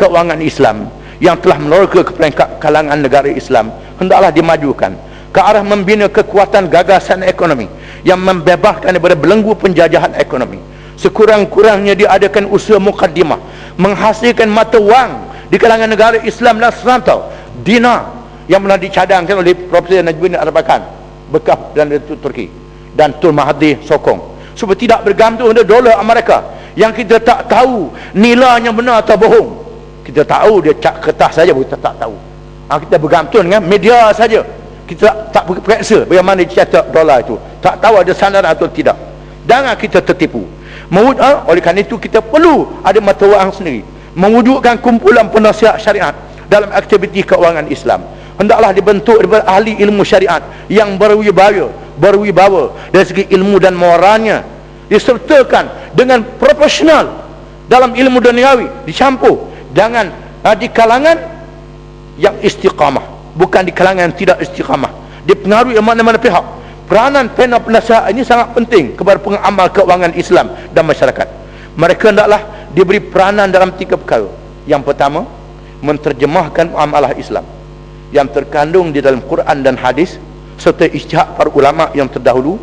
keuangan Islam yang telah meneroka ke peringkat kalangan negara Islam hendaklah dimajukan ke arah membina kekuatan gagasan ekonomi yang membebaskan daripada belenggu penjajahan ekonomi. Sekurang-kurangnya diadakan usaha mukaddimah menghasilkan mata wang di kalangan negara Islam dan serantau dinar yang pernah dicadangkan oleh Profesor Najmuddin Arbakan bekas dan Turki dan Tun Mahathir sokong. Supaya tidak bergantung pada dolar Amerika yang kita tak tahu nilainya benar atau bohong kita tahu dia cak kertas saja kita tak tahu. Ha, kita bergantung dengan media saja. Kita tak, periksa bagaimana dicetak dolar itu. Tak tahu ada sandaran atau tidak. Jangan kita tertipu. Mewud, ha? oleh kerana itu kita perlu ada mata wang sendiri. Mewujudkan kumpulan penasihat syariat dalam aktiviti keuangan Islam. Hendaklah dibentuk daripada ahli ilmu syariat yang berwibawa berwibawa dari segi ilmu dan moralnya. Disertakan dengan profesional dalam ilmu duniawi dicampur jangan uh, di kalangan yang istiqamah. Bukan di kalangan yang tidak istiqamah. Dipengaruhi mana-mana pihak. Peranan panel penasihat ini sangat penting kepada pengamal keuangan Islam dan masyarakat. Mereka hendaklah diberi peranan dalam tiga perkara. Yang pertama menterjemahkan amalah Islam yang terkandung di dalam Quran dan hadis serta ijtihad para ulama yang terdahulu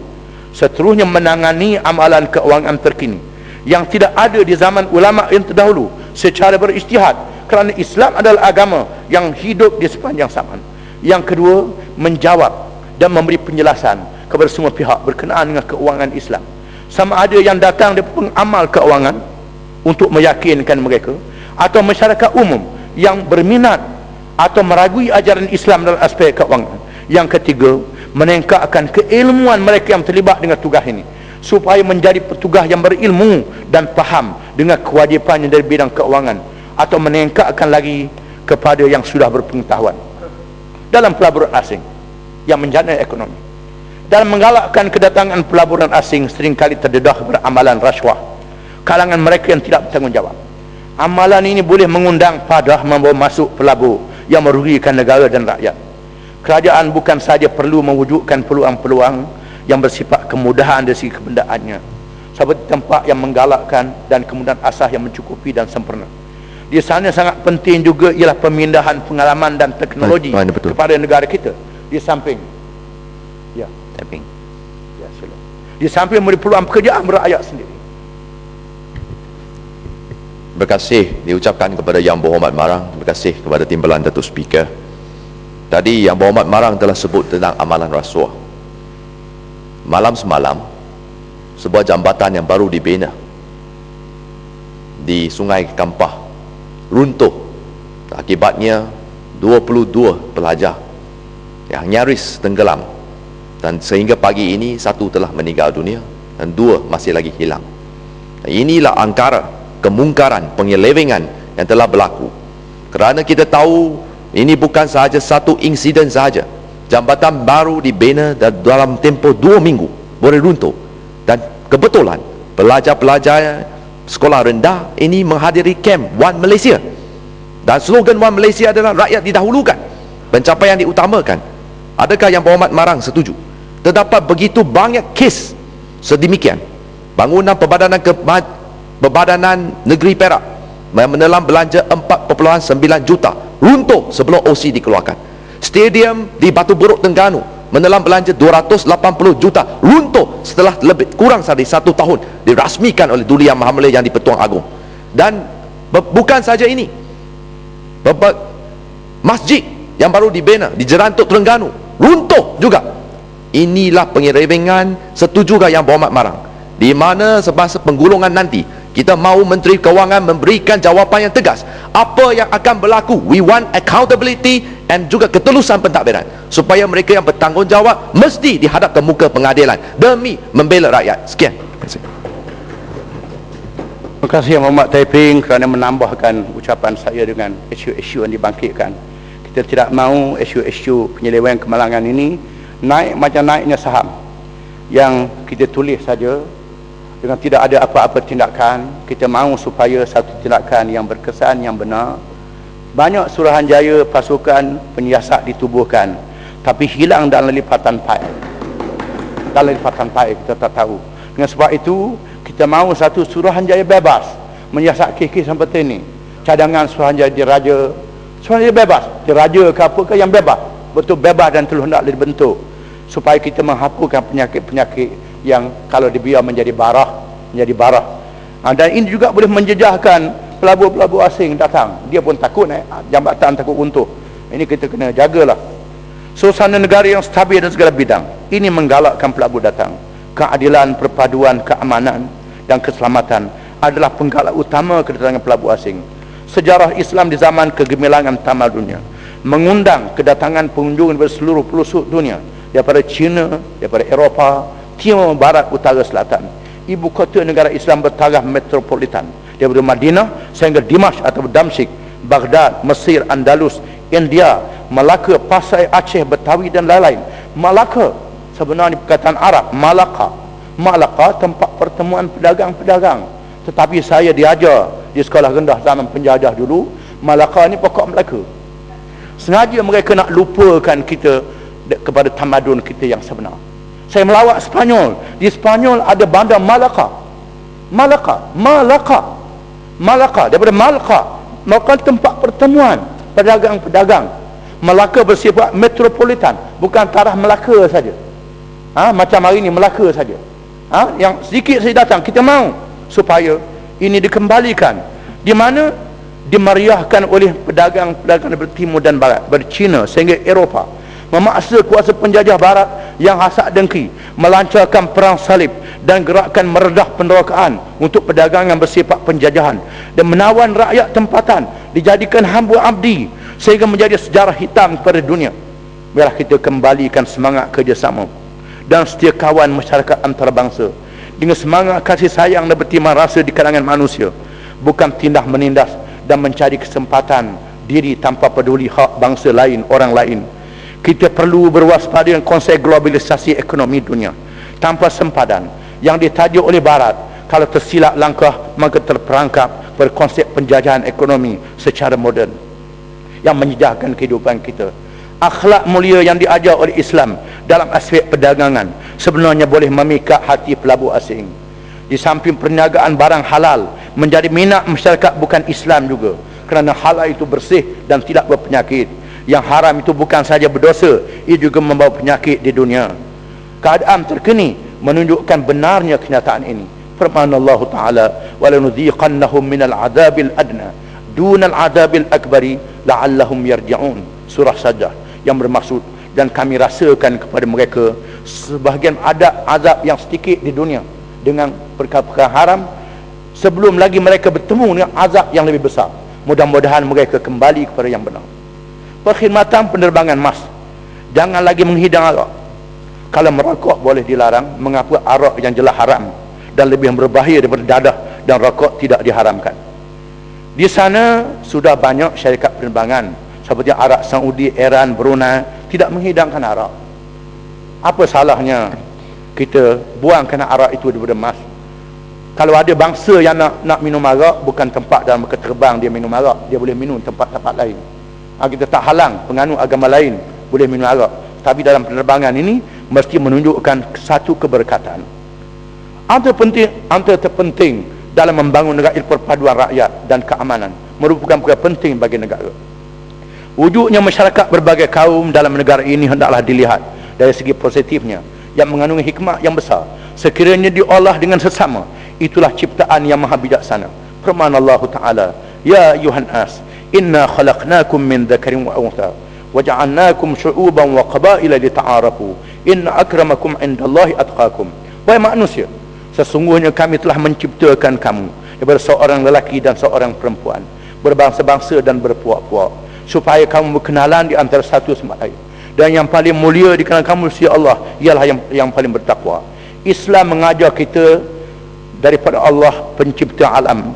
seterusnya menangani amalan keuangan terkini yang tidak ada di zaman ulama yang terdahulu secara berijtihad kerana Islam adalah agama yang hidup di sepanjang zaman. Yang kedua menjawab dan memberi penjelasan kepada semua pihak berkenaan dengan keuangan Islam. Sama ada yang datang dari pengamal keuangan untuk meyakinkan mereka atau masyarakat umum yang berminat atau meragui ajaran Islam dalam aspek keuangan. Yang ketiga meningkatkan keilmuan mereka yang terlibat dengan tugas ini supaya menjadi petugas yang berilmu dan faham dengan kewajipannya dari bidang keuangan atau meningkatkan lagi kepada yang sudah berpengetahuan. Dalam pelaburan asing yang menjana ekonomi. Dalam menggalakkan kedatangan pelaburan asing seringkali terdedah beramalan rasuah kalangan mereka yang tidak bertanggungjawab. Amalan ini boleh mengundang padah membawa masuk pelabur yang merugikan negara dan rakyat. Kerajaan bukan saja perlu mewujudkan peluang-peluang yang bersifat kemudahan dari segi kebendaannya seperti tempat yang menggalakkan dan kemudahan asas yang mencukupi dan sempurna di sana sangat penting juga ialah pemindahan pengalaman dan teknologi Mana betul. kepada negara kita di samping ya Tapping. ya sila. di samping memberi peluang pekerjaan berakyat sendiri Terima kasih diucapkan kepada Yang Berhormat Marang. Terima kasih kepada timbalan Datuk Speaker. Tadi Yang Berhormat Marang telah sebut tentang amalan rasuah. Malam semalam, sebuah jambatan yang baru dibina di Sungai Kampah runtuh. Akibatnya 22 pelajar yang nyaris tenggelam dan sehingga pagi ini satu telah meninggal dunia dan dua masih lagi hilang. Dan inilah angkara kemungkaran, penyelewengan yang telah berlaku. Kerana kita tahu ini bukan sahaja satu insiden sahaja. Jambatan baru dibina dalam tempoh dua minggu boleh runtuh. Dan kebetulan pelajar-pelajar sekolah rendah ini menghadiri camp One Malaysia. Dan slogan One Malaysia adalah rakyat didahulukan. Pencapaian diutamakan. Adakah yang berhormat marang setuju? Terdapat begitu banyak kes sedemikian. Bangunan perbadanan ke Perbadanan Negeri Perak menelan belanja 4.9 juta runtuh sebelum OC dikeluarkan stadium di Batu Buruk Tengganu menelan belanja 280 juta runtuh setelah lebih kurang dari satu tahun dirasmikan oleh Duli Yang Maha Mulia yang di-Pertuan Agong dan bukan saja ini masjid yang baru dibina di Jerantuk Terengganu runtuh juga. Inilah penyelewengan setujukah yang berhormat marang di mana semasa penggulungan nanti kita mahu Menteri Kewangan memberikan jawapan yang tegas. Apa yang akan berlaku? We want accountability and juga ketulusan pentadbiran. Supaya mereka yang bertanggungjawab mesti dihadap ke muka pengadilan demi membela rakyat. Sekian. Terima kasih. Terima kasih Taiping kerana menambahkan ucapan saya dengan isu-isu yang dibangkitkan. Kita tidak mahu isu-isu penyelewengan kemalangan ini naik macam naiknya saham. Yang kita tulis saja dengan tidak ada apa-apa tindakan kita mahu supaya satu tindakan yang berkesan yang benar banyak suruhanjaya pasukan penyiasat ditubuhkan tapi hilang dalam lipatan pai dalam lipatan pai kita tak tahu. Dengan sebab itu kita mahu satu suruhanjaya bebas menyiasat kes-kes seperti ini cadangan suruhanjaya jadi raja. Suruhanjaya bebas. Dia raja ke apa ke yang bebas. Betul bebas dan telah hendak dibentuk. Supaya kita menghapuskan penyakit-penyakit yang kalau dibiar menjadi barah menjadi barah. Ha, dan ini juga boleh menjejahkan pelabur-pelabur asing datang. Dia pun takut eh, jambatan takut untuh ini kita kena jagalah. Suasana negara yang stabil dan segala bidang. Ini menggalakkan pelabur datang. Keadilan, perpaduan, keamanan dan keselamatan adalah penggalak utama kedatangan pelabur asing. Sejarah Islam di zaman kegemilangan tamal dunia mengundang kedatangan pengunjung dari seluruh pelosok dunia. Daripada China, daripada Eropah, timur, barat, utara, selatan. Ibu kota negara Islam bertaraf metropolitan daripada Madinah sehingga Dimash atau Damsyik Baghdad, Mesir, Andalus, India, Malaka, Pasai, Aceh, Betawi dan lain-lain. Malaka sebenarnya perkataan Arab, Malaka. Malaka tempat pertemuan pedagang-pedagang. Tetapi saya diajar di sekolah rendah zaman penjajah dulu, Malaka ni pokok Melaka. Sengaja mereka nak lupakan kita kepada tamadun kita yang sebenar. Saya melawat Spanyol. Di Spanyol ada bandar Malaka. Malaka, Malaka. Malaka daripada Malaka melakukan tempat pertemuan pedagang-pedagang Melaka bersifat metropolitan bukan tarah Melaka saja ha? macam hari ini Melaka saja ha? yang sedikit saya datang kita mau supaya ini dikembalikan di mana dimeriahkan oleh pedagang-pedagang dari timur dan barat dari China sehingga Eropah memaksa kuasa penjajah barat yang hasad dengki melancarkan perang salib dan gerakan meredah penerakaan untuk perdagangan bersifat penjajahan dan menawan rakyat tempatan dijadikan hamba abdi sehingga menjadi sejarah hitam kepada dunia. Biarlah kita kembalikan semangat kerjasama dan setia kawan masyarakat antarabangsa dengan semangat kasih sayang dan bertimah rasa di kalangan manusia bukan tindak menindas dan mencari kesempatan diri tanpa peduli hak bangsa lain orang lain. Kita perlu berwaspada dengan konsep globalisasi ekonomi dunia tanpa sempadan yang ditajuk oleh barat kalau tersilap langkah maka terperangkap pada konsep penjajahan ekonomi secara moden yang menyejahkan kehidupan kita. Akhlak mulia yang diajar oleh Islam dalam aspek perdagangan sebenarnya boleh memikat hati pelabur asing. Di samping perniagaan barang halal menjadi minat masyarakat bukan Islam juga kerana halal itu bersih dan tidak berpenyakit. Yang haram itu bukan saja berdosa ia juga membawa penyakit di dunia. Keadaan terkini menunjukkan benarnya kenyataan ini. Firman Allah taala walanudhiqannahum minal adabil adna dunal adabil akbari la'allahum yarji'un. Surah saja yang bermaksud dan kami rasakan kepada mereka sebahagian ada azab yang sedikit di dunia dengan perkara-perkara haram. Sebelum lagi mereka bertemu dengan azab yang lebih besar. Mudah-mudahan mereka kembali kepada yang benar. Perkhidmatan penerbangan mas. Jangan lagi menghidang arak kalau merokok boleh dilarang mengapa arak yang jelas haram dan lebih berbahaya daripada dadah dan rokok tidak diharamkan? Di sana sudah banyak syarikat penerbangan seperti Arab Saudi, Iran, Brunei tidak menghidangkan arak. Apa salahnya kita buangkan arak itu daripada emas? Kalau ada bangsa yang nak nak minum arak bukan tempat dalam keterbang dia minum arak. Dia boleh minum tempat-tempat lain. Ha, kita tak halang penganut agama lain boleh minum arak. Tapi dalam penerbangan ini mesti menunjukkan satu keberkatan. Antara penting antara terpenting dalam membangun negara perpaduan rakyat dan keamanan. Merupakan perkara penting bagi negara. Wujudnya masyarakat berbagai kaum dalam negara ini hendaklah dilihat dari segi positifnya yang mengandungi hikmah yang besar. Sekiranya diolah dengan sesama itulah ciptaan yang maha bijaksana. Firman Allah Ta'ala ya ayuhan as inna khalaqnakum min dhakarin wa untha waja'alnakum syu'uban wa qabaila lita'arafu inna akramakum indallahi atqakum. Wahai manusia sesungguhnya kami telah menciptakan kamu daripada seorang lelaki dan seorang perempuan berbangsa-bangsa dan berpuak-puak supaya kamu berkenalan di antara satu sama lain. Dan yang paling mulia di kalangan kamu si Allah ialah yang yang paling bertakwa. Islam mengajar kita daripada Allah pencipta alam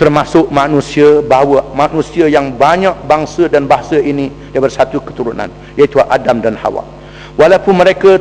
termasuk manusia bahawa manusia yang banyak bangsa dan bahasa ini daripada satu keturunan iaitu Adam dan Hawa walaupun mereka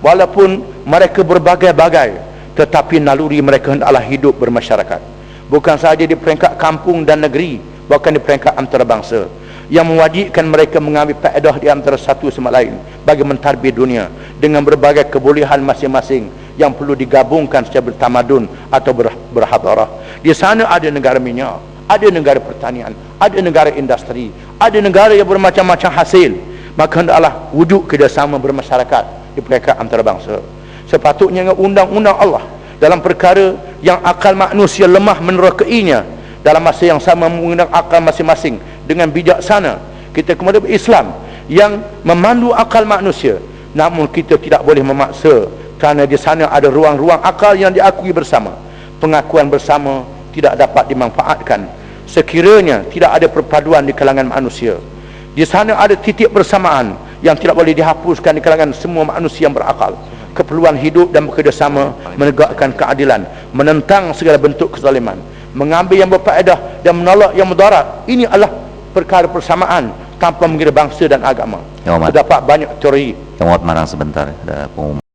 walaupun mereka berbagai-bagai tetapi naluri mereka hendaklah hidup bermasyarakat. Bukan sahaja di peringkat kampung dan negeri bahkan di peringkat antarabangsa. Yang mewajibkan mereka mengambil faedah di antara satu sama lain bagi mentarbie dunia dengan berbagai kebolehan masing-masing yang perlu digabungkan secara bertamadun atau ber, berhadarah. Di sana ada negara minyak ada negara pertanian ada negara industri ada negara yang bermacam-macam hasil maka hendaklah wujud kerjasama bermasyarakat di peringkat antarabangsa. Sepatutnya undang-undang Allah dalam perkara yang akal manusia lemah menerokainya dalam masa yang sama menggunakan akal masing-masing dengan bijaksana. Kita kemudian Islam yang memandu akal manusia. Namun kita tidak boleh memaksa kerana di sana ada ruang-ruang akal yang diakui bersama. Pengakuan bersama tidak dapat dimanfaatkan. Sekiranya tidak ada perpaduan di kalangan manusia di sana ada titik bersamaan yang tidak boleh dihapuskan di kalangan semua manusia yang berakal. Keperluan hidup dan bekerjasama menegakkan keadilan menentang segala bentuk kezaliman mengambil yang berfaedah dan menolak yang mudarat. Ini adalah perkara persamaan tanpa mengira bangsa dan agama. Ya, terdapat banyak teori. Yang Muhammad marang sebentar ada pengumuman